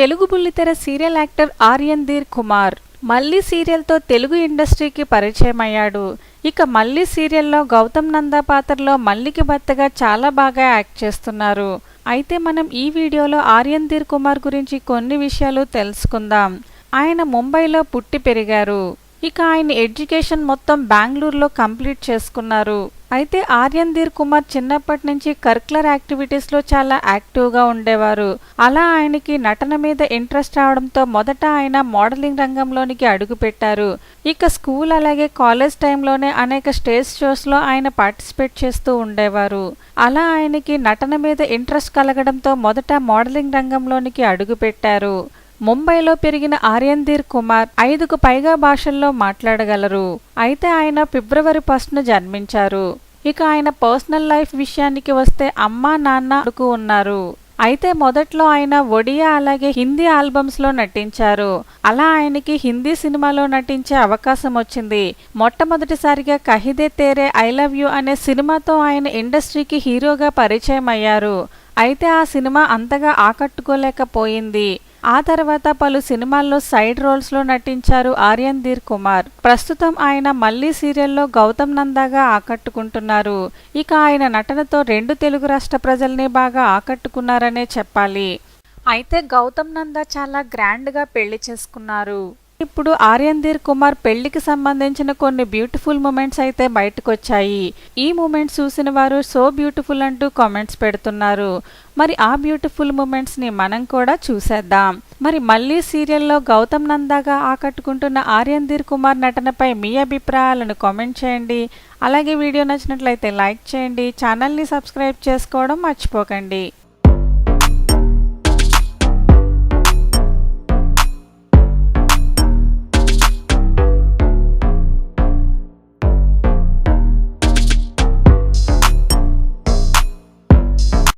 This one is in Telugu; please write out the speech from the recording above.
తెలుగు బుల్లితెర సీరియల్ యాక్టర్ ఆర్యన్ ధీర్ కుమార్ మళ్ళీ సీరియల్తో తెలుగు ఇండస్ట్రీకి పరిచయం అయ్యాడు ఇక మళ్ళీ సీరియల్లో గౌతమ్ నందా పాత్రలో మల్లికి భర్తగా చాలా బాగా యాక్ట్ చేస్తున్నారు. అయితే మనం ఈ వీడియోలో ఆర్యన్ ధీర్ కుమార్ గురించి కొన్ని విషయాలు తెలుసుకుందాం. ఆయన ముంబైలో పుట్టి పెరిగారు. ఇక ఆయన ఎడ్యుకేషన్ మొత్తం బెంగళూరులో కంప్లీట్ చేసుకున్నారు. అయితే ఆర్యన్ ధీర్ కుమార్ చిన్నప్పటి నుంచి కరికులర్ యాక్టివిటీస్లో చాలా యాక్టివ్గా ఉండేవారు. అలా ఆయనకి నటన మీద ఇంట్రెస్ట్ రావడంతో మొదట ఆయన మోడలింగ్ రంగంలోనికి అడుగుపెట్టారు ఇక స్కూల్ అలాగే కాలేజ్ టైంలోనే అనేక స్టేజ్ షోస్లో ఆయన పార్టిసిపేట్ చేస్తూ ఉండేవారు. అలా ఆయనకి నటన మీద ఇంట్రెస్ట్ కలగడంతో మొదట మోడలింగ్ రంగంలోనికి అడుగుపెట్టారు ముంబైలో పెరిగిన ఆర్యన్ధీర్ కుమార్ ఐదుకు పైగా భాషల్లో మాట్లాడగలరు. అయితే ఆయన ఫిబ్రవరి ఫస్ట్ను జన్మించారు. ఇక ఆయన పర్సనల్ లైఫ్ విషయానికి వస్తే అమ్మ నాన్న అడుకు ఉన్నారు. అయితే మొదట్లో ఆయన ఒడియా అలాగే హిందీ ఆల్బమ్స్లో నటించారు. అలా ఆయనకి హిందీ సినిమాలో నటించే అవకాశం వచ్చింది. మొట్టమొదటిసారిగా కహిదే తేరే ఐ లవ్ యూ అనే సినిమాతో ఆయన ఇండస్ట్రీకి హీరోగా పరిచయం అయ్యారు అయితే ఆ సినిమా అంతగా ఆకట్టుకోలేకపోయింది. ఆ తర్వాత పలు సినిమాల్లో సైడ్ రోల్స్లో నటించారు ఆర్యన్ ధీర్ కుమార్. ప్రస్తుతం ఆయన మళ్ళీ సీరియల్లో గౌతమ్ నందాగా ఆకట్టుకుంటున్నారు. ఇక ఆయన నటనతో రెండు తెలుగు రాష్ట్ర ప్రజల్ని బాగా ఆకట్టుకున్నారనే చెప్పాలి. అయితే గౌతమ్ నందా చాలా గ్రాండ్గా పెళ్ళి చేసుకున్నారు. ఇప్పుడు ఆర్యన్ధీర్ కుమార్ పెళ్ళికి సంబంధించిన కొన్ని బ్యూటిఫుల్ మూమెంట్స్ అయితే బయటకు వచ్చాయి ఈ మూమెంట్స్ చూసిన వారు సో బ్యూటిఫుల్ అంటూ కామెంట్స్ పెడుతున్నారు. మరి ఆ బ్యూటిఫుల్ మూమెంట్స్ని మనం కూడా చూసేద్దాం. మరి మళ్ళీ సీరియల్లో గౌతమ్ నందాగా ఆకట్టుకుంటున్న ఆర్యన్ ధీర్ కుమార్ నటనపై మీ అభిప్రాయాలను కామెంట్ చేయండి. అలాగే వీడియో నచ్చినట్లయితే లైక్ చేయండి. ఛానల్ని సబ్స్క్రైబ్ చేసుకోవడం మర్చిపోకండి.